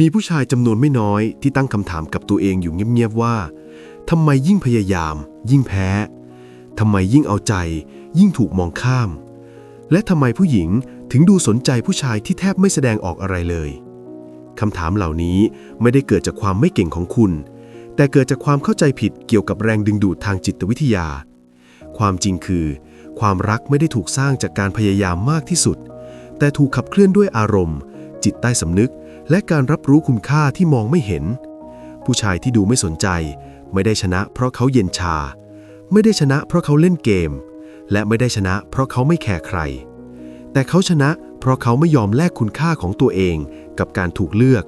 มีผู้ชายจำนวนไม่น้อยที่ตั้งคำถามกับตัวเองอยู่เงียบๆว่าทำไมยิ่งพยายาม ยิ่งแพ้ทำไมยิ่งเอาใจ ยิ่งถูกมองข้าม และทำไมผู้หญิงถึงดูสนใจผู้ชายที่แทบไม่แสดงออกอะไรเลยคำถามเหล่านี้ไม่ได้เกิดจากความไม่เก่งของคุณ แต่เกิดจากความเข้าใจผิดเกี่ยวกับแรงดึงดูดทางจิตวิทยา ความจริงคือ ความรักไม่ได้ถูกสร้างจากการพยายามมากที่สุด แต่ถูกขับเคลื่อนด้วยอารมณ์ จิตใต้สำนึก และการรับรู้คุณค่าที่มองไม่เห็น ผู้ชายที่ดูไม่สนใจ ไม่ได้ชนะเพราะเขาเย็นชา ไม่ได้ชนะเพราะเขาเล่นเกม และไม่ได้ชนะเพราะเขาไม่แคร์ใคร แต่เขาชนะเพราะเขาไม่ยอมแลกคุณค่าของตัวเองกับการถูกเลือก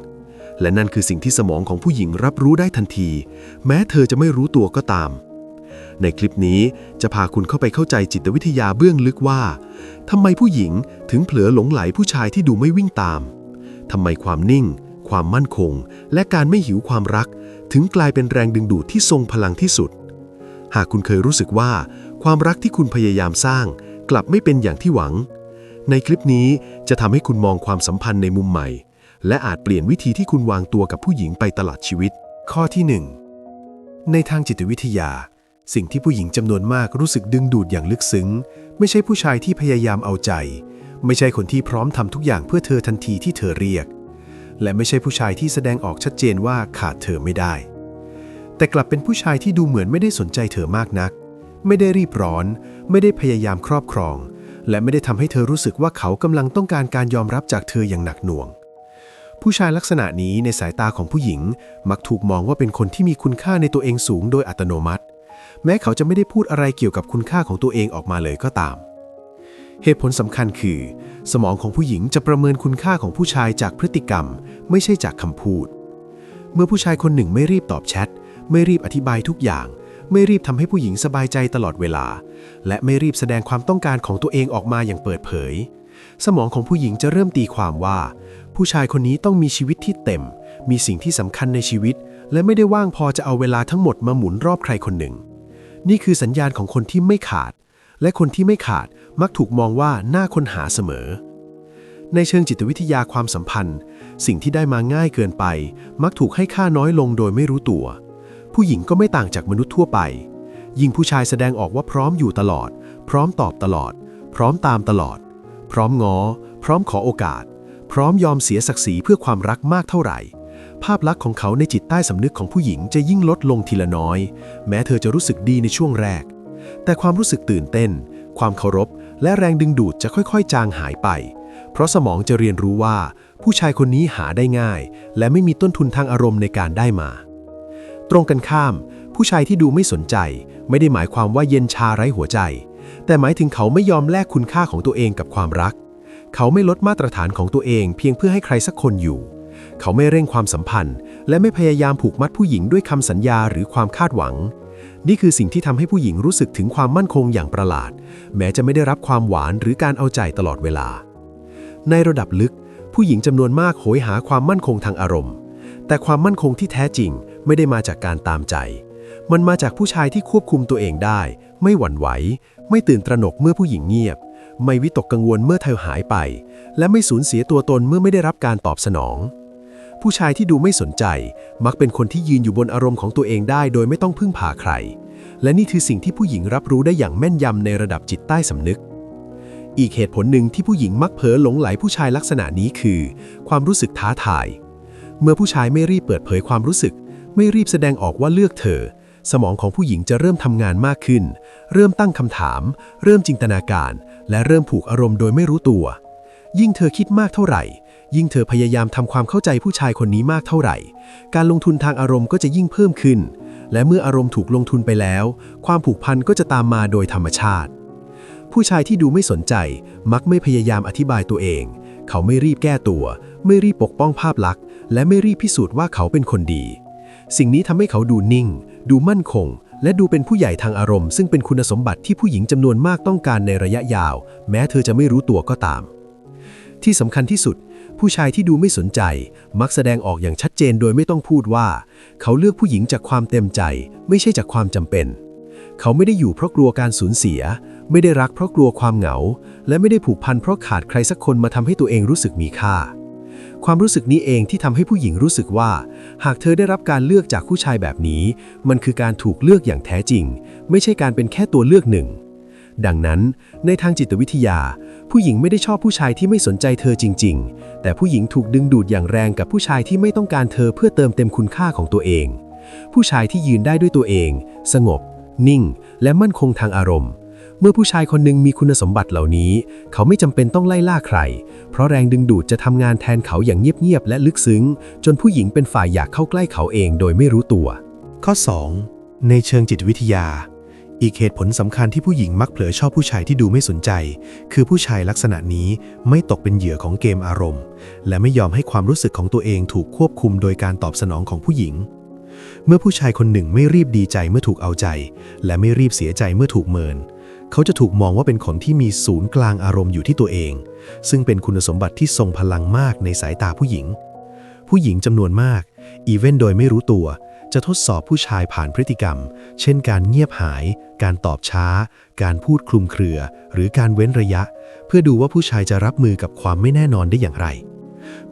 และนั่นคือสิ่งที่สมองของผู้หญิงรับรู้ได้ทันที แม้เธอจะไม่รู้ตัวก็ตาม ในคลิปนี้จะพาคุณเข้าไปเข้าใจจิตวิทยาเบื้องลึกว่าทำไมผู้หญิงถึงเผลอหลงไหลผู้ชายที่ดูไม่วิ่งตาม ทำไมความนิ่ง ความมั่นคง และการไม่หิวความรัก ถึงกลายเป็นแรงดึงดูดที่ทรงพลังที่สุด หากคุณเคยรู้สึกว่า ความรักที่คุณพยายามสร้าง กลับไม่เป็นอย่างที่หวัง ในคลิปนี้จะทำให้คุณมองความสัมพันธ์ในมุมใหม่ และอาจเปลี่ยนวิธีที่คุณวางตัวกับผู้หญิงไปตลอดชีวิต ข้อที่ 1 ในทางจิตวิทยา สิ่งที่ผู้หญิงจำนวนมากรู้สึกดึงดูดอย่างลึกซึ้ง ไม่ใช่ผู้ชายที่พยายามเอาใจ ไม่ใช่คนที่พร้อมทำทุกอย่างเพื่อเธอทันทีที่เธอเรียก และไม่ใช่ผู้ชายที่แสดงออกชัดเจนว่าขาดเธอไม่ได้ แต่กลับเป็นผู้ชายที่ดูเหมือนไม่ได้สนใจเธอมากนัก ไม่ได้รีบร้อน ไม่ได้พยายามครอบครอง และไม่ได้ทำให้เธอรู้สึกว่าเขากำลังต้องการการยอมรับจากเธออย่างหนักหน่วง ผู้ชายลักษณะนี้ในสายตาของผู้หญิง มักถูกมองว่าเป็นคนที่มีคุณค่าในตัวเองสูงโดยอัตโนมัติ แม้เขาจะไม่ได้พูดอะไรเกี่ยวกับคุณค่าของตัวเองออกมาเลยก็ตาม เหตุผลสำคัญคือ สมองของผู้หญิงจะประเมินคุณค่าของผู้ชายจากพฤติกรรม ไม่ใช่จากคำพูด เมื่อผู้ชายคนหนึ่งไม่รีบตอบแชท ไม่รีบอธิบายทุกอย่าง ไม่รีบทำให้ผู้หญิงสบายใจตลอดเวลา และไม่รีบแสดงความต้องการของตัวเองออกมาอย่างเปิดเผย สมองของผู้หญิงจะเริ่มตีความว่า ผู้ชายคนนี้ต้องมีชีวิตที่เต็ม มีสิ่งที่สำคัญในชีวิต และไม่ได้ว่างพอจะเอาเวลาทั้งหมดมาหมุนรอบใครคนหนึ่ง นี่คือสัญญาณของคนที่ไม่ขาด และคนที่ไม่ขาด มักถูกมองว่าน่าค้นหาเสมอ ในเชิงจิตวิทยาความสัมพันธ์ สิ่งที่ได้มาง่ายเกินไป มักถูกให้ค่าน้อยลงโดยไม่รู้ตัว ผู้หญิงก็ไม่ต่างจากมนุษย์ทั่วไป ยิ่งผู้ชายแสดงออกว่าพร้อมอยู่ตลอด พร้อมตอบตลอด พร้อมตามตลอด พร้อมงอ พร้อมขอโอกาส พร้อมยอมเสียศักดิ์ศรีเพื่อความรักมากเท่าไหร่ภาพลักษณ์ของเขาในจิตใต้สำนึกของผู้หญิงจะยิ่งลดลงทีละน้อย แม้เธอจะรู้สึกดีในช่วงแรก แต่ความรู้สึกตื่นเต้น ความเคารพ และแรงดึงดูดจะค่อยๆ จางหายไป เพราะสมองจะเรียนรู้ว่า ผู้ชายคนนี้หาได้ง่าย และไม่มีต้นทุนทางอารมณ์ในการได้มา ตรงกันข้าม ผู้ชายที่ดูไม่สนใจ ไม่ได้หมายความว่าเย็นชาไร้หัวใจ แต่หมายถึงเขาไม่ยอมแลกคุณค่าของตัวเองกับความรัก เขาไม่ลดมาตรฐานของตัวเอง เพียงเพื่อให้ใครสักคนอยู่ เขาไม่เร่งความสัมพันธ์ และไม่พยายามผูกมัดผู้หญิงด้วยคำสัญญาหรือความคาดหวัง นี่คือสิ่งที่ทำให้ผู้หญิงรู้สึกถึงความมั่นคงอย่างประหลาด แม้จะไม่ได้รับความหวานหรือการเอาใจตลอดเวลา ในระดับลึก ผู้หญิงจำนวนมากโหยหาความมั่นคงทางอารมณ์ แต่ความมั่นคงที่แท้จริงไม่ได้มาจากการตามใจ มันมาจากผู้ชายที่ควบคุมตัวเองได้ ไม่หวั่นไหว ไม่ตื่นตระหนกเมื่อผู้หญิงเงียบ ไม่วิตกกังวลเมื่อเธอหายไป และไม่สูญเสียตัวตนเมื่อไม่ได้รับการตอบสนอง ผู้ชายที่ดูไม่สนใจ มักเป็นคนที่ยืนอยู่บนอารมณ์ของตัวเองได้โดยไม่ต้องพึ่งพาใคร และนี่คือสิ่งที่ผู้หญิงรับรู้ได้อย่างแม่นยำในระดับจิตใต้สำนึก อีกเหตุผลหนึ่งที่ผู้หญิงมักเผลอหลงไหลผู้ชายลักษณะนี้คือ ความรู้สึกท้าทาย เมื่อผู้ชายไม่รีบเปิดเผยความรู้สึก ไม่รีบแสดงออกว่าเลือกเธอ สมองของผู้หญิงจะเริ่มทำงานมากขึ้น เริ่มตั้งคำถาม เริ่มจินตนาการ และเริ่มผูกอารมณ์โดยไม่รู้ตัว ยิ่งเธอคิดมากเท่าไหร่ ยิ่งเธอพยายามทำความเข้าใจผู้ชายคนนี้มากเท่าไหร่ การลงทุนทางอารมณ์ก็จะยิ่งเพิ่มขึ้น และเมื่ออารมณ์ถูกลงทุนไปแล้ว ความผูกพันก็จะตามมาโดยธรรมชาติ ผู้ชายที่ดูไม่สนใจ มักไม่พยายามอธิบายตัวเอง เขาไม่รีบแก้ตัว ไม่รีบปกป้องภาพลักษณ์ และไม่รีบพิสูจน์ว่าเขาเป็นคนดี สิ่งนี้ทำให้เขาดูนิ่ง ดูมั่นคง และดูเป็นผู้ใหญ่ทางอารมณ์ ซึ่งเป็นคุณสมบัติที่ผู้หญิงจำนวนมากต้องการในระยะยาว แม้เธอจะไม่รู้ตัวก็ตาม ที่สำคัญที่สุด ผู้ชายที่ดูไม่สนใจ มักแสดงออกอย่างชัดเจนโดยไม่ต้องพูดว่า เขาเลือกผู้หญิงจากความเต็มใจ ไม่ใช่จากความจำเป็น เขาไม่ได้อยู่เพราะกลัวการสูญเสีย ไม่ได้รักเพราะกลัวความเหงา และไม่ได้ผูกพันเพราะขาดใครสักคนมาทำให้ตัวเองรู้สึกมีค่า ความรู้สึกนี้เองที่ทำให้ผู้หญิงรู้สึกว่า หากเธอได้รับการเลือกจากผู้ชายแบบนี้ มันคือการถูกเลือกอย่างแท้จริง ไม่ใช่การเป็นแค่ตัวเลือกหนึ่ง ดังนั้น ในทางจิตวิทยา ผู้หญิงไม่ได้ชอบผู้ชายที่ไม่สนใจเธอจริง ๆ แต่ผู้หญิงถูกดึงดูดอย่างแรงกับผู้ชายที่ไม่ต้องการเธอเพื่อเติมเต็มคุณค่าของตัวเอง ผู้ชายที่ยืนได้ด้วยตัวเอง สงบ นิ่ง และมั่นคงทางอารมณ์ เมื่อผู้ชายคนหนึ่งมีคุณสมบัติเหล่านี้ เขาไม่จำเป็นต้องไล่ล่าใคร เพราะแรงดึงดูดจะทำงานแทนเขาอย่างเงียบๆและลึกซึ้ง จนผู้หญิงเป็นฝ่ายอยากเข้าใกล้เขาเองโดยไม่รู้ตัว ข้อ 2. ในเชิงจิตวิทยา อีกเหตุผลสำคัญที่ผู้หญิงมักเผลอชอบผู้ชายที่ดูไม่สนใจ คือผู้ชายลักษณะนี้ไม่ตกเป็นเหยื่อของเกมอารมณ์ และไม่ยอมให้ความรู้สึกของตัวเองถูกควบคุมโดยการตอบสนองของผู้หญิง เมื่อผู้ชายคนหนึ่งไม่รีบดีใจเมื่อถูกเอาใจ และไม่รีบเสียใจเมื่อถูกเมิน เขาจะถูกมองว่าเป็นคนที่มีศูนย์กลางอารมณ์อยู่ที่ตัวเอง ซึ่งเป็นคุณสมบัติที่ทรงพลังมากในสายตาผู้หญิง ผู้หญิงจำนวนมาก อีเวนโดยไม่รู้ตัว จะทดสอบผู้ชายผ่านพฤติกรรม เช่นการเงียบหาย การตอบช้า การพูดคลุมเครือ หรือการเว้นระยะ เพื่อดูว่าผู้ชายจะรับมือกับความไม่แน่นอนได้อย่างไร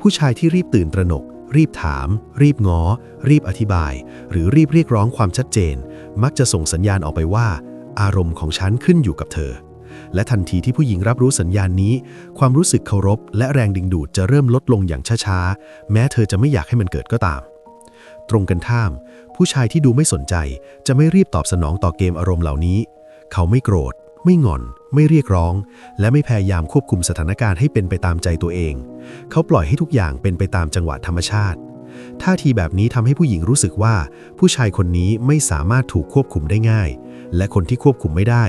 ผู้ชายที่รีบตื่นตระหนก รีบถาม รีบงอ รีบอธิบาย หรือรีบเรียกร้องความชัดเจน มักจะส่งสัญญาณออกไปว่า อารมณ์ของฉันขึ้นอยู่กับเธอ และทันทีที่ผู้หญิงรับรู้สัญญาณนี้ ความรู้สึกเคารพ และแรงดึงดูดจะเริ่มลดลงอย่างช้าๆ แม้เธอจะไม่อยากให้มันเกิดก็ตาม ตรงกันข้าม ผู้ชายที่ดูไม่สนใจ จะไม่รีบตอบสนองต่อเกมอารมณ์เหล่านี้ เขาไม่โกรธ ไม่งอน ไม่เรียกร้อง และไม่พยายามควบคุมสถานการณ์ให้เป็นไปตามใจตัวเอง เขาปล่อยให้ทุกอย่างเป็นไปตามจังหวะธรรมชาติท่าทีแบบนี้ทำให้ผู้หญิงรู้สึกว่า ผู้ชายคนนี้ไม่สามารถถูกควบคุมได้ง่าย และคนที่ควบคุมไม่ได้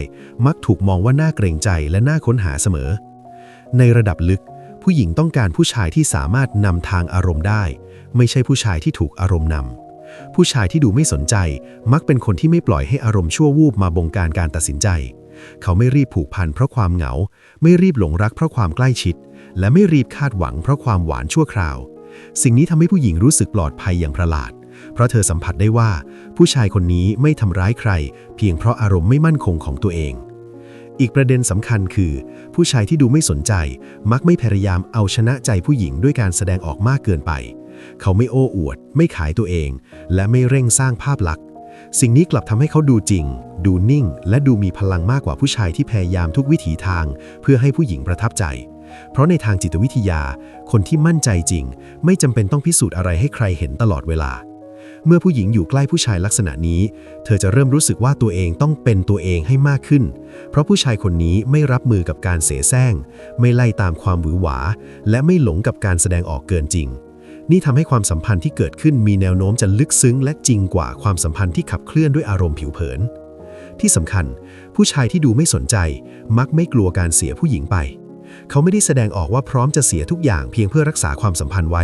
มักถูกมองว่าน่าเกรงใจและน่าค้นหาเสมอ ในระดับลึก ผู้หญิงต้องการผู้ชายที่สามารถนำทางอารมณ์ได้ ไม่ใช่ผู้ชายที่ถูกอารมณ์นำผู้ชายที่ดูไม่สนใจมักเป็นคนที่ไม่ปล่อยให้อารมณ์ชั่ววูบมาบงการการตัดสินใจ เขาไม่รีบผูกพันเพราะความเหงา ไม่รีบหลงรักเพราะความใกล้ชิด และไม่รีบคาดหวังเพราะความหวานชั่วคราว สิ่งนี้ทำให้ผู้หญิงรู้สึกปลอดภัยอย่างประหลาด เพราะเธอสัมผัสได้ว่า ผู้ชายคนนี้ไม่ทำร้ายใคร เพียงเพราะอารมณ์ไม่มั่นคงของตัวเอง อีกประเด็นสำคัญคือ ผู้ชายที่ดูไม่สนใจ มักไม่พยายามเอาชนะใจผู้หญิงด้วยการแสดงออกมากเกินไป เขาไม่โอ้อวด ไม่ขายตัวเอง และไม่เร่งสร้างภาพลักษณ์ สิ่งนี้กลับทำให้เขาดูจริง ดูนิ่ง และดูมีพลังมากกว่าผู้ชายที่พยายามทุกวิถีทาง เพื่อให้ผู้หญิงประทับใจ เพราะในทางจิตวิทยา คนที่มั่นใจจริง ไม่จำเป็นต้องพิสูจน์อะไรให้ใครเห็นตลอดเวลา เมื่อผู้หญิงอยู่ใกล้ผู้ชายลักษณะนี้ เธอจะเริ่มรู้สึกว่าตัวเองต้องเป็นตัวเองให้มากขึ้น เพราะผู้ชายคนนี้ไม่รับมือกับการเสแสร้ง ไม่ไล่ตามความหวือหวา และไม่หลงกับการแสดงออกเกินจริง นี่ทำให้ความสัมพันธ์ที่เกิดขึ้นมีแนวโน้มจะลึกซึ้งและจริงกว่าความสัมพันธ์ที่ขับเคลื่อนด้วยอารมณ์ผิวเผิน ที่สำคัญ ผู้ชายที่ดูไม่สนใจ มักไม่กลัวการเสียผู้หญิงไป เขาไม่ได้แสดงออกว่าพร้อมจะเสียทุกอย่างเพียงเพื่อรักษาความสัมพันธ์ไว้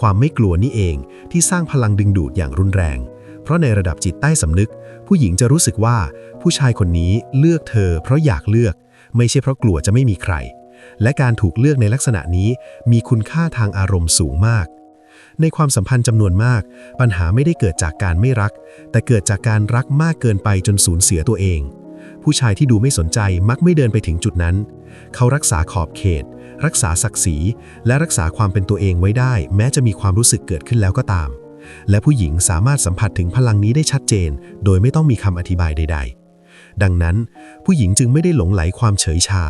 ความไม่กลัวนี่เอง ที่สร้างพลังดึงดูดอย่างรุนแรง เพราะในระดับจิตใต้สำนึก ผู้หญิงจะรู้สึกว่าผู้ชายคนนี้เลือกเธอ เพราะอยากเลือก ไม่ใช่เพราะกลัวจะไม่มีใคร และการถูกเลือกในลักษณะนี้มีคุณค่าทางอารมณ์สูงมาก ในความสัมพันธ์จำนวนมาก ปัญหาไม่ได้เกิดจากการไม่รัก แต่เกิดจากการรักมากเกินไปจนสูญเสียตัวเองผู้ชายที่ดูไม่สนใจมักไม่เดินไปถึงจุดนั้น เขารักษาขอบเขต รักษาศักดิ์ศรี และรักษาความเป็นตัวเองไว้ได้ แม้จะมีความรู้สึกเกิดขึ้นแล้วก็ตาม และผู้หญิงสามารถสัมผัสถึงพลังนี้ได้ชัดเจน โดยไม่ต้องมีคำอธิบายใด ๆ ดังนั้น ผู้หญิงจึงไม่ได้หลงไหลความเฉยชา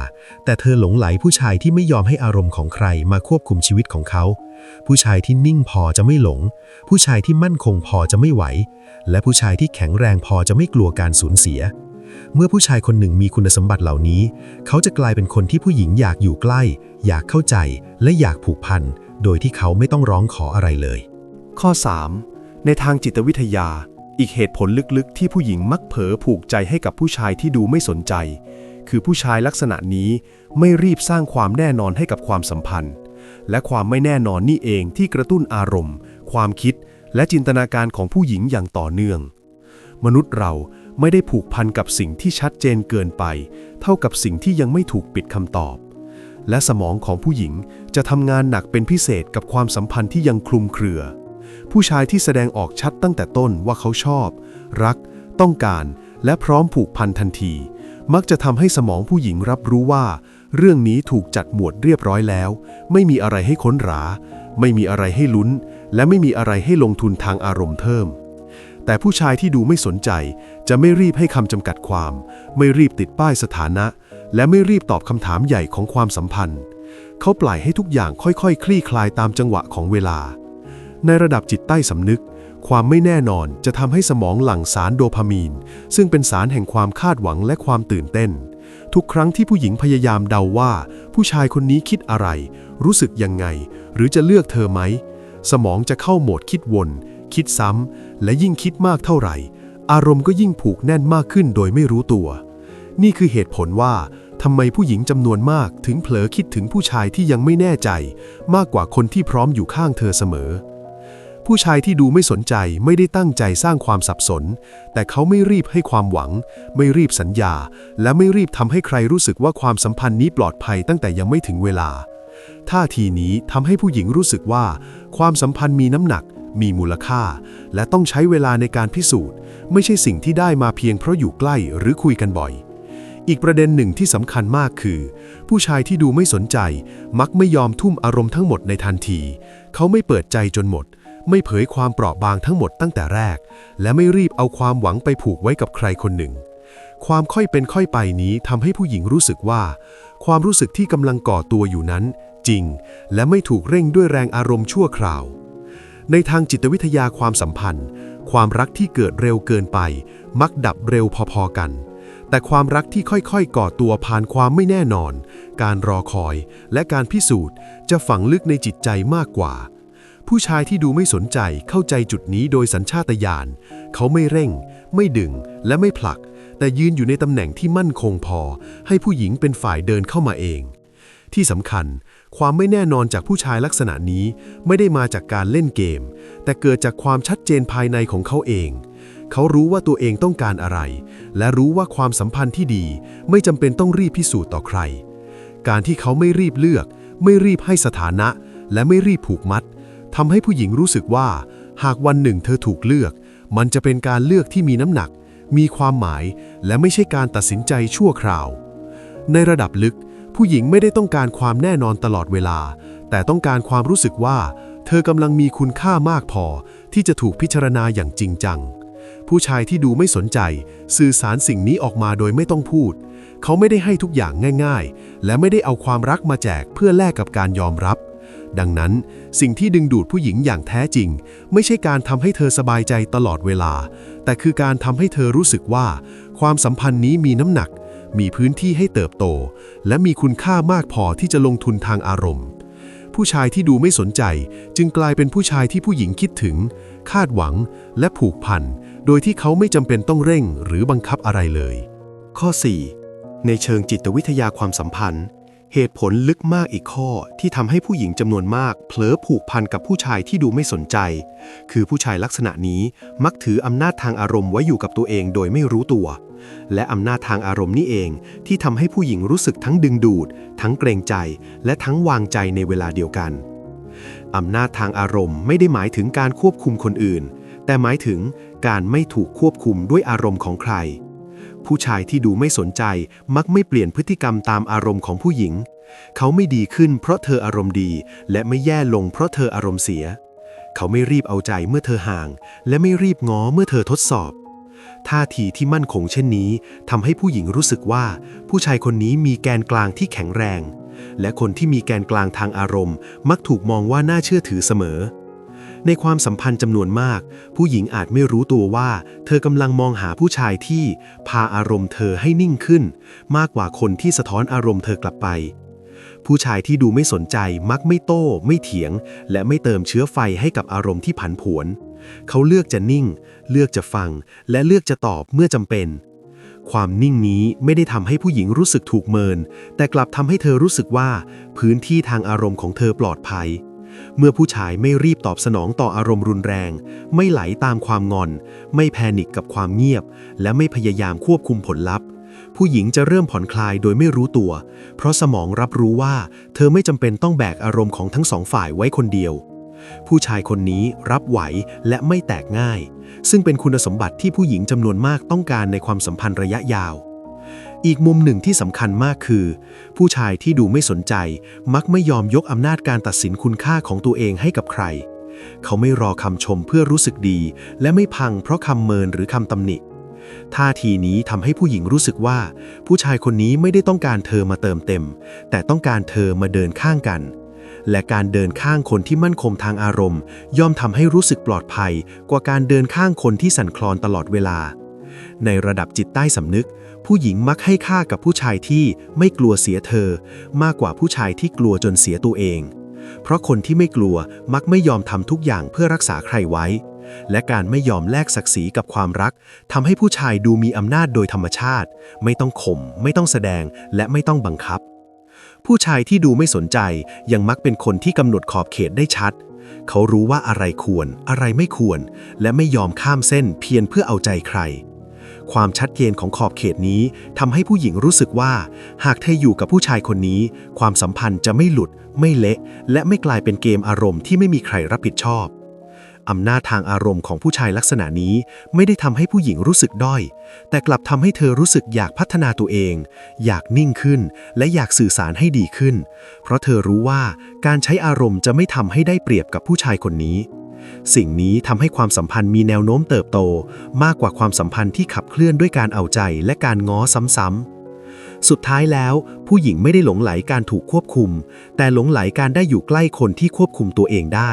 แต่เธอหลงไหลผู้ชายที่ไม่ยอมให้อารมณ์ของใครมาควบคุมชีวิตของเขา ผู้ชายที่นิ่งพอจะไม่หลง ผู้ชายที่มั่นคงพอจะไม่ไหว และผู้ชายที่แข็งแรงพอจะไม่กลัวการสูญเสีย เมื่อผู้ชายคนหนึ่งมีคุณสมบัติเหล่านี้ เขาจะกลายเป็นคนที่ผู้หญิงอยากอยู่ใกล้ อยากเข้าใจ และอยากผูกพัน โดยที่เขาไม่ต้องร้องขออะไรเลย ข้อ 3. ในทางจิตวิทยา อีกเหตุผลลึกๆ ที่ผู้หญิงมักเผลอผูกใจให้กับผู้ชายที่ดูไม่สนใจ คือผู้ชายลักษณะนี้ไม่รีบสร้างความแน่นอนให้กับความสัมพันธ์ และความไม่แน่นอนนี่เองที่กระตุ้นอารมณ์ ความคิด และจินตนาการของผู้หญิงอย่างต่อเนื่อง มนุษย์เรา ไม่ได้ผูกพันกับสิ่งที่ชัดเจนเกินไป เท่ากับสิ่งที่ยังไม่ถูกปิดคำตอบ และสมองของผู้หญิงจะทำงานหนักเป็นพิเศษกับความสัมพันธ์ที่ยังคลุมเครือ ผู้ชายที่แสดงออกชัดตั้งแต่ต้นว่าเขาชอบ รัก ต้องการและพร้อมผูกพันทันที มักจะทำให้สมองผู้หญิงรับรู้ว่า เรื่องนี้ถูกจัดหมวดเรียบร้อยแล้ว ไม่มีอะไรให้ค้นหา ไม่มีอะไรให้ลุ้น และไม่มีอะไรให้ลงทุนทางอารมณ์เพิ่ม แต่ผู้ชายที่ดูไม่สนใจ จะไม่รีบให้คำจำกัดความ ไม่รีบติดป้ายสถานะ และไม่รีบตอบคำถามใหญ่ของความสัมพันธ์ เขาปล่อยให้ทุกอย่างค่อยๆคลี่คลายตามจังหวะของเวลา ในระดับจิตใต้สำนึก ความไม่แน่นอนจะทำให้สมองหลั่งสารโดพามีน ซึ่งเป็นสารแห่งความคาดหวังและความตื่นเต้น ทุกครั้งที่ผู้หญิงพยายามเดาว่า ผู้ชายคนนี้คิดอะไร รู้สึกยังไง หรือจะเลือกเธอไหม สมองจะเข้าโหมดคิดวน คิดซ้ำ และยิ่งคิดมากเท่าไหร่ อารมณ์ก็ยิ่งผูกแน่นมากขึ้นโดยไม่รู้ตัว นี่คือเหตุผลว่าทำไมผู้หญิงจำนวนมากถึงเผลอคิดถึงผู้ชายที่ยังไม่แน่ใจ มากกว่าคนที่พร้อมอยู่ข้างเธอเสมอ ผู้ชายที่ดูไม่สนใจไม่ได้ตั้งใจสร้างความสับสน แต่เขาไม่รีบให้ความหวัง ไม่รีบสัญญา และไม่รีบทำให้ใครรู้สึกว่าความสัมพันธ์นี้ปลอดภัยตั้งแต่ยังไม่ถึงเวลาท่าทีนี้ทำให้ผู้หญิงรู้สึกว่า ความสัมพันธ์มีน้ำหนัก มีมูลค่า และต้องใช้เวลาในการพิสูจน์ ไม่ใช่สิ่งที่ได้มาเพียงเพราะอยู่ใกล้หรือคุยกันบ่อย อีกประเด็นหนึ่งที่สำคัญมากคือ ผู้ชายที่ดูไม่สนใจ มักไม่ยอมทุ่มอารมณ์ทั้งหมดในทันที เขาไม่เปิดใจจนหมด ไม่เผยความเปราะบางทั้งหมดตั้งแต่แรก และไม่รีบเอาความหวังไปผูกไว้กับใครคนหนึ่ง ความค่อยเป็นค่อยไปนี้ทำให้ผู้หญิงรู้สึกว่า ความรู้สึกที่กำลังก่อตัวอยู่นั้นจริง และไม่ถูกเร่งด้วยแรงอารมณ์ชั่วคราว ในทางจิตวิทยาความสัมพันธ์ ความรักที่เกิดเร็วเกินไป มักดับเร็วพอๆกัน แต่ความรักที่ค่อยๆ ก่อตัวผ่านความไม่แน่นอน การรอคอย และการพิสูจน์ จะฝังลึกในจิตใจมากกว่า ผู้ชายที่ดูไม่สนใจเข้าใจจุดนี้โดยสัญชาตญาณเขาไม่เร่ง ไม่ดึง และไม่ผลัก แต่ยืนอยู่ในตำแหน่งที่มั่นคงพอ ให้ผู้หญิงเป็นฝ่ายเดินเข้ามาเองที่สำคัญ ความไม่แน่นอนจากผู้ชายลักษณะนี้ไม่ได้มาจากการเล่นเกม แต่เกิดจากความชัดเจนภายในของเขาเอง เขารู้ว่าตัวเองต้องการอะไร และรู้ว่าความสัมพันธ์ที่ดี ไม่จำเป็นต้องรีบพิสูจน์ต่อใคร การที่เขาไม่รีบเลือก ไม่รีบให้สถานะ และไม่รีบผูกมัดทำให้ผู้หญิงรู้สึกว่า หากวันหนึ่งเธอถูกเลือก มันจะเป็นการเลือกที่มีน้ำหนัก มีความหมาย และไม่ใช่การตัดสินใจชั่วคราว ในระดับลึก ผู้หญิงไม่ได้ต้องการความแน่นอนตลอดเวลา แต่ต้องการความรู้สึกว่า เธอกำลังมีคุณค่ามากพอ ที่จะถูกพิจารณาอย่างจริงจัง ผู้ชายที่ดูไม่สนใจ สื่อสารสิ่งนี้ออกมาโดยไม่ต้องพูด เขาไม่ได้ให้ทุกอย่างง่าย ๆ และไม่ได้เอาความรักมาแจกเพื่อแลกกับการยอมรับ ดังนั้น สิ่งที่ดึงดูดผู้หญิงอย่างแท้จริง ไม่ใช่การทำให้เธอสบายใจตลอดเวลา แต่คือการทำให้เธอรู้สึกว่า ความสัมพันธ์นี้มีน้ำหนัก มีพื้นที่ให้เติบโต และมีคุณค่ามากพอที่จะลงทุนทางอารมณ์ ผู้ชายที่ดูไม่สนใจ จึงกลายเป็นผู้ชายที่ผู้หญิงคิดถึง คาดหวัง และผูกพัน โดยที่เขาไม่จำเป็นต้องเร่งหรือบังคับอะไรเลย ข้อ 4 ในเชิงจิตวิทยาความสัมพันธ์ เหตุผลลึกมากอีกข้อที่ทำให้ผู้หญิงจำนวนมากเผลอผูกพันกับผู้ชายที่ดูไม่สนใจ คือผู้ชายลักษณะนี้มักถืออำนาจทางอารมณ์ไว้อยู่กับตัวเองโดยไม่รู้ตัว และอำนาจทางอารมณ์นี่เอง ที่ทำให้ผู้หญิงรู้สึกทั้งดึงดูด ทั้งเกรงใจ และทั้งวางใจในเวลาเดียวกัน อำนาจทางอารมณ์ไม่ได้หมายถึงการควบคุมคนอื่น แต่หมายถึงการไม่ถูกควบคุมด้วยอารมณ์ของใคร ผู้ชายที่ดูไม่สนใจ มักไม่เปลี่ยนพฤติกรรมตามอารมณ์ของผู้หญิง เขาไม่ดีขึ้นเพราะเธออารมณ์ดี และไม่แย่ลงเพราะเธออารมณ์เสีย เขาไม่รีบเอาใจเมื่อเธอห่าง และไม่รีบง้อเมื่อเธอทดสอบ ท่าทีที่มั่นคงเช่นนี้ทำให้ผู้หญิงรู้สึกว่า ผู้ชายคนนี้มีแกนกลางที่แข็งแรง และคนที่มีแกนกลางทางอารมณ์ มักถูกมองว่าน่าเชื่อถือเสมอ ในความสัมพันธ์จำนวนมาก ผู้หญิงอาจไม่รู้ตัวว่า เธอกำลังมองหาผู้ชายที่ พาอารมณ์เธอให้นิ่งขึ้น มากกว่าคนที่สะท้อนอารมณ์เธอกลับไป ผู้ชายที่ดูไม่สนใจมักไม่โต้ ไม่เถียง และไม่เติมเชื้อไฟให้กับอารมณ์ที่ผันผวน เขาเลือกจะนิ่ง เลือกจะฟัง และเลือกจะตอบเมื่อจำเป็นความนิ่งนี้ไม่ได้ทำให้ผู้หญิงรู้สึกถูกเมิน แต่กลับทำให้เธอรู้สึกว่า พื้นที่ทางอารมณ์ของเธอปลอดภัย เมื่อผู้ชายไม่รีบตอบสนองต่ออารมณ์รุนแรง ไม่ไหลตามความงอน ไม่แพนิคกับความเงียบ และไม่พยายามควบคุมผลลัพธ์ ผู้หญิงจะเริ่มผ่อนคลายโดยไม่รู้ตัว เพราะสมองรับรู้ว่า เธอไม่จำเป็นต้องแบกอารมณ์ของทั้งสองฝ่ายไว้คนเดียว ผู้ชายคนนี้รับไหวและไม่แตกง่าย ซึ่งเป็นคุณสมบัติที่ผู้หญิงจำนวนมากต้องการในความสัมพันธ์ระยะยาว อีกมุมหนึ่งที่สำคัญมากคือ ผู้ชายที่ดูไม่สนใจ มักไม่ยอมยกอำนาจการตัดสินคุณค่าของตัวเองให้กับใคร เขาไม่รอคำชมเพื่อรู้สึกดี และไม่พังเพราะคำเมินหรือคำตำหนิท่าทีนี้ทำให้ผู้หญิงรู้สึกว่า ผู้ชายคนนี้ไม่ได้ต้องการเธอมาเติมเต็ม แต่ต้องการเธอมาเดินข้างกัน และการเดินข้างคนที่มั่นคงทางอารมณ์ ย่อมทำให้รู้สึกปลอดภัย กว่าการเดินข้างคนที่สั่นคลอนตลอดเวลา ในระดับจิตใต้สำนึก ผู้หญิงมักให้ค่ากับผู้ชายที่ไม่กลัวเสียเธอ มากกว่าผู้ชายที่กลัวจนเสียตัวเอง เพราะคนที่ไม่กลัวมักไม่ยอมทำทุกอย่างเพื่อรักษาใครไว้ และการไม่ยอมแลกศักดิ์ศรีกับความรักทำให้ผู้ชายดูมีอำนาจโดยธรรมชาติ ไม่ต้องข่มไม่ต้องแสดงและไม่ต้องบังคับ ผู้ชายที่ดูไม่สนใจยังมักเป็นคนที่กำหนดขอบเขตได้ชัดเขารู้ว่าอะไรควร อะไรไม่ควร และไม่ยอมข้ามเส้นเพียงเพื่อเอาใจใคร ความชัดเจนของขอบเขตนี้ทำให้ผู้หญิงรู้สึกว่า หากเธออยู่กับผู้ชายคนนี้ ความสัมพันธ์จะไม่หลุด ไม่เละ และไม่กลายเป็นเกมอารมณ์ที่ไม่มีใครรับผิดชอบอำนาจทางอารมณ์ของผู้ชายลักษณะนี้ไม่ได้ทำให้ผู้หญิงรู้สึกด้อย แต่กลับทำให้เธอรู้สึกอยากพัฒนาตัวเอง อยากนิ่งขึ้น และอยากสื่อสารให้ดีขึ้น เพราะเธอรู้ว่าการใช้อารมณ์จะไม่ทำให้ได้เปรียบกับผู้ชายคนนี้ สิ่งนี้ทำให้ความสัมพันธ์มีแนวโน้มเติบโต มากกว่าความสัมพันธ์ที่ขับเคลื่อนด้วยการเอาใจและการง้อซ้ำๆ สุดท้ายแล้ว ผู้หญิงไม่ได้หลงไหลการถูกควบคุม แต่หลงไหลการได้อยู่ใกล้คนที่ควบคุมตัวเองได้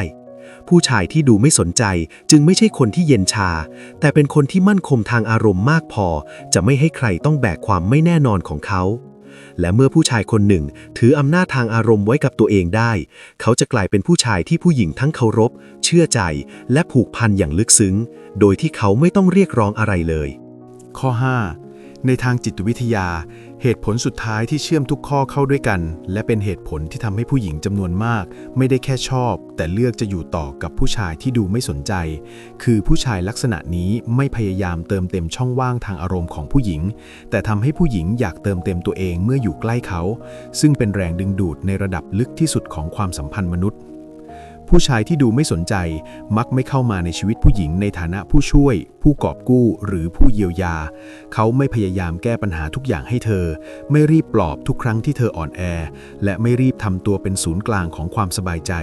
ผู้ชายที่ดูไม่สนใจจึงไม่ใช่คนที่เย็นชา แต่เป็นคนที่มั่นคงทางอารมณ์มากพอ จะไม่ให้ใครต้องแบกความไม่แน่นอนของเขา และเมื่อผู้ชายคนหนึ่ง ถืออำนาจทางอารมณ์ไว้กับตัวเองได้ เขาจะกลายเป็นผู้ชายที่ผู้หญิงทั้งเคารพ เชื่อใจ และผูกพันอย่างลึกซึ้ง โดยที่เขาไม่ต้องเรียกร้องอะไรเลย ข้อ 5 ในทางจิตวิทยา เหตุผลสุดท้ายที่เชื่อมทุกข้อเข้าด้วยกัน และเป็นเหตุผลที่ทำให้ผู้หญิงจำนวนมาก ไม่ได้แค่ชอบ แต่เลือกจะอยู่ต่อกับผู้ชายที่ดูไม่สนใจ คือผู้ชายลักษณะนี้ไม่พยายามเติมเต็มช่องว่างทางอารมณ์ของผู้หญิง แต่ทำให้ผู้หญิงอยากเติมเต็มตัวเองเมื่ออยู่ใกล้เขา ซึ่งเป็นแรงดึงดูดในระดับลึกที่สุดของความสัมพันธ์มนุษย์ ผู้ชายที่ดูไม่สนใจมักไม่เข้ามาในชีวิตผู้หญิงในฐานะผู้ช่วย ผู้กอบกู้หรือผู้เยียวยา เขาไม่พยายามแก้ปัญหาทุกอย่างให้เธอ ไม่รีบปลอบทุกครั้งที่เธออ่อนแอ และไม่รีบทำตัวเป็นศูนย์กลางของความสบายใจ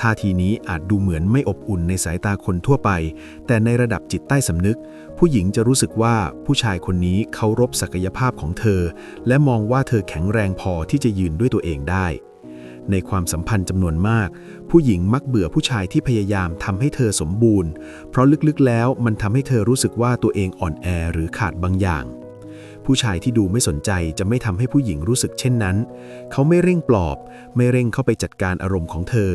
ท่าทีนี้อาจดูเหมือนไม่อบอุ่นในสายตาคนทั่วไป แต่ในระดับจิตใต้สำนึก ผู้หญิงจะรู้สึกว่าผู้ชายคนนี้เคารพศักยภาพของเธอ และมองว่าเธอแข็งแรงพอที่จะยืนด้วยตัวเองได้ ในความสัมพันธ์จำนวนมาก ผู้หญิงมักเบื่อผู้ชายที่พยายามทำให้เธอสมบูรณ์ เพราะลึกๆแล้วมันทำให้เธอรู้สึกว่าตัวเองอ่อนแอหรือขาดบางอย่าง ผู้ชายที่ดูไม่สนใจจะไม่ทำให้ผู้หญิงรู้สึกเช่นนั้น เขาไม่เร่งปลอบ ไม่เร่งเข้าไปจัดการอารมณ์ของเธอ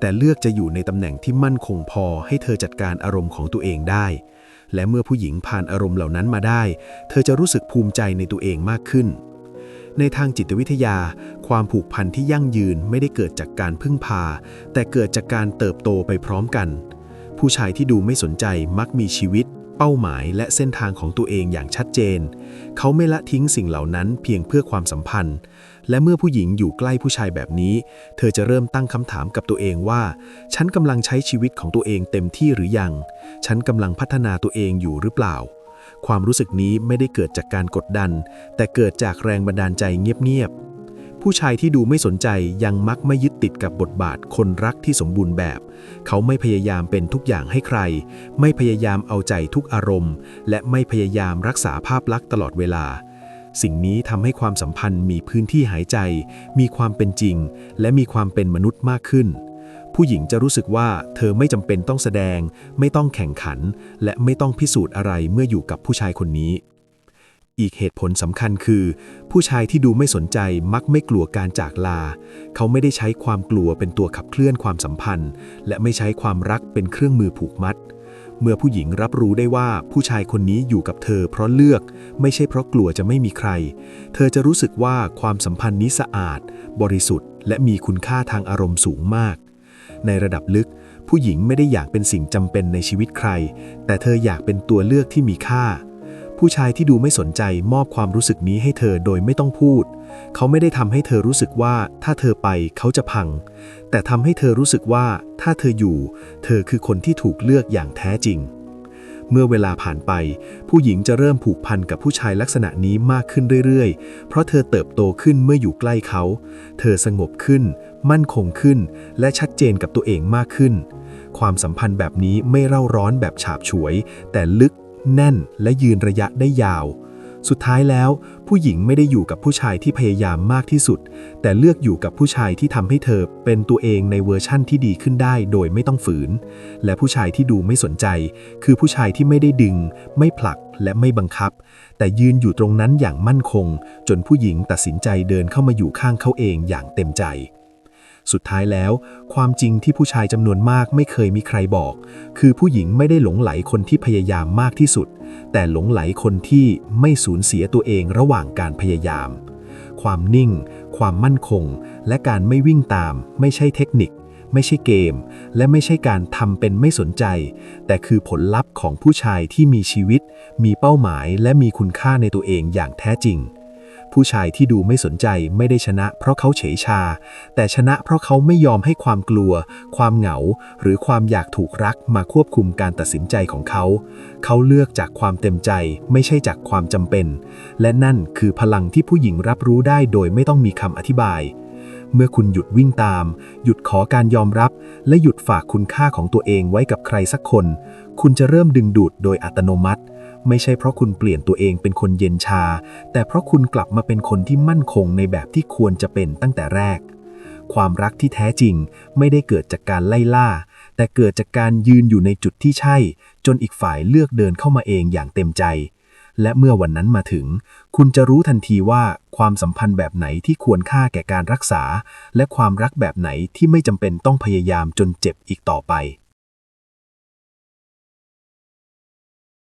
แต่เลือกจะอยู่ในตำแหน่งที่มั่นคงพอให้เธอจัดการอารมณ์ของตัวเองได้และเมื่อผู้หญิงผ่านอารมณ์เหล่านั้นมาได้ เธอจะรู้สึกภูมิใจในตัวเองมากขึ้น ในทางจิตวิทยา ความผูกพันที่ยั่งยืนไม่ได้เกิดจากการพึ่งพา แต่เกิดจากการเติบโตไปพร้อมกัน ผู้ชายที่ดูไม่สนใจมักมีชีวิต เป้าหมายและเส้นทางของตัวเองอย่างชัดเจน เขาไม่ละทิ้งสิ่งเหล่านั้นเพียงเพื่อความสัมพันธ์ และเมื่อผู้หญิงอยู่ใกล้ผู้ชายแบบนี้ เธอจะเริ่มตั้งคำถามกับตัวเองว่า ฉันกำลังใช้ชีวิตของตัวเองเต็มที่หรือยัง ฉันกำลังพัฒนาตัวเองอยู่หรือเปล่า ความรู้สึกนี้ไม่ได้เกิดจากการกดดัน แต่เกิดจากแรงบันดาลใจเงียบๆ ผู้ชายที่ดูไม่สนใจยังมักไม่ยึดติดกับบทบาทคนรักที่สมบูรณ์แบบ เขาไม่พยายามเป็นทุกอย่างให้ใคร ไม่พยายามเอาใจทุกอารมณ์ และไม่พยายามรักษาภาพลักษณ์ตลอดเวลา สิ่งนี้ทำให้ความสัมพันธ์มีพื้นที่หายใจ มีความเป็นจริง และมีความเป็นมนุษย์มากขึ้น ผู้หญิงจะรู้สึกว่าเธอไม่จำเป็นต้องแสดง ไม่ต้องแข่งขัน และไม่ต้องพิสูจน์อะไรเมื่ออยู่กับผู้ชายคนนี้ อีกเหตุผลสำคัญคือ ผู้ชายที่ดูไม่สนใจมักไม่กลัวการจากลา เขาไม่ได้ใช้ความกลัวเป็นตัวขับเคลื่อนความสัมพันธ์ และไม่ใช้ความรักเป็นเครื่องมือผูกมัด เมื่อผู้หญิงรับรู้ได้ว่าผู้ชายคนนี้อยู่กับเธอ เพราะเลือกไม่ใช่เพราะกลัวจะไม่มีใคร เธอจะรู้สึกว่าความสัมพันธ์นี้สะอาด บริสุทธิ์ และมีคุณค่าทางอารมณ์สูงมาก ในระดับลึก ผู้หญิงไม่ได้อยากเป็นสิ่งจำเป็นในชีวิตใคร แต่เธออยากเป็นตัวเลือกที่มีค่า ผู้ชายที่ดูไม่สนใจมอบความรู้สึกนี้ให้เธอโดยไม่ต้องพูด เขาไม่ได้ทำให้เธอรู้สึกว่าถ้าเธอไปเขาจะพัง แต่ทำให้เธอรู้สึกว่าถ้าเธออยู่ เธอคือคนที่ถูกเลือกอย่างแท้จริง เมื่อเวลาผ่านไป ผู้หญิงจะเริ่มผูกพันกับผู้ชายลักษณะนี้มากขึ้นเรื่อยๆ เพราะเธอเติบโตขึ้นเมื่ออยู่ใกล้เขา เธอสงบขึ้น มั่นคงขึ้น และชัดเจนกับตัวเองมากขึ้น ความสัมพันธ์แบบนี้ไม่เร่าร้อนแบบฉาบฉวย แต่ลึก แน่น และยืนระยะได้ยาว สุดท้ายแล้ว ผู้หญิงไม่ได้อยู่กับผู้ชายที่พยายามมากที่สุด แต่เลือกอยู่กับผู้ชายที่ทำให้เธอเป็นตัวเองในเวอร์ชั่นที่ดีขึ้นได้โดยไม่ต้องฝืน และผู้ชายที่ดูไม่สนใจ คือผู้ชายที่ไม่ได้ดึง ไม่ผลักและไม่บังคับ แต่ยืนอยู่ตรงนั้นอย่างมั่นคง จนผู้หญิงตัดสินใจเดินเข้ามาอยู่ข้างเขาเองอย่างเต็มใจ สุดท้ายแล้ว ความจริงที่ผู้ชายจำนวนมากไม่เคยมีใครบอก คือผู้หญิงไม่ได้หลงไหลคนที่พยายามมากที่สุด แต่หลงไหลคนที่ไม่สูญเสียตัวเองระหว่างการพยายาม ความนิ่ง ความมั่นคง และการไม่วิ่งตาม ไม่ใช่เทคนิค ไม่ใช่เกม และไม่ใช่การทำเป็นไม่สนใจ แต่คือผลลัพธ์ของผู้ชายที่มีชีวิต มีเป้าหมาย และมีคุณค่าในตัวเองอย่างแท้จริง ผู้ชายที่ดูไม่สนใจไม่ได้ชนะเพราะเขาเฉยชา แต่ชนะเพราะเขาไม่ยอมให้ความกลัว ความเหงา หรือความอยากถูกรักมาควบคุมการตัดสินใจของเขา เขาเลือกจากความเต็มใจ ไม่ใช่จากความจำเป็น และนั่นคือพลังที่ผู้หญิงรับรู้ได้โดยไม่ต้องมีคำอธิบายเมื่อคุณหยุดวิ่งตาม หยุดขอการยอมรับ และหยุดฝากคุณค่าของตัวเองไว้กับใครสักคน คุณจะเริ่มดึงดูดโดยอัตโนมัติ ไม่ใช่เพราะคุณเปลี่ยนตัวเองเป็นคนเย็นชา แต่เพราะคุณกลับมาเป็นคนที่มั่นคงในแบบที่ควรจะเป็นตั้งแต่แรก ความรักที่แท้จริงไม่ได้เกิดจากการไล่ล่า แต่เกิดจากการยืนอยู่ในจุดที่ใช่ จนอีกฝ่ายเลือกเดินเข้ามาเองอย่างเต็มใจ และเมื่อวันนั้นมาถึง คุณจะรู้ทันทีว่าความสัมพันธ์แบบไหนที่ควรค่าแก่การรักษา และความรักแบบไหนที่ไม่จำเป็นต้องพยายามจนเจ็บอีกต่อไป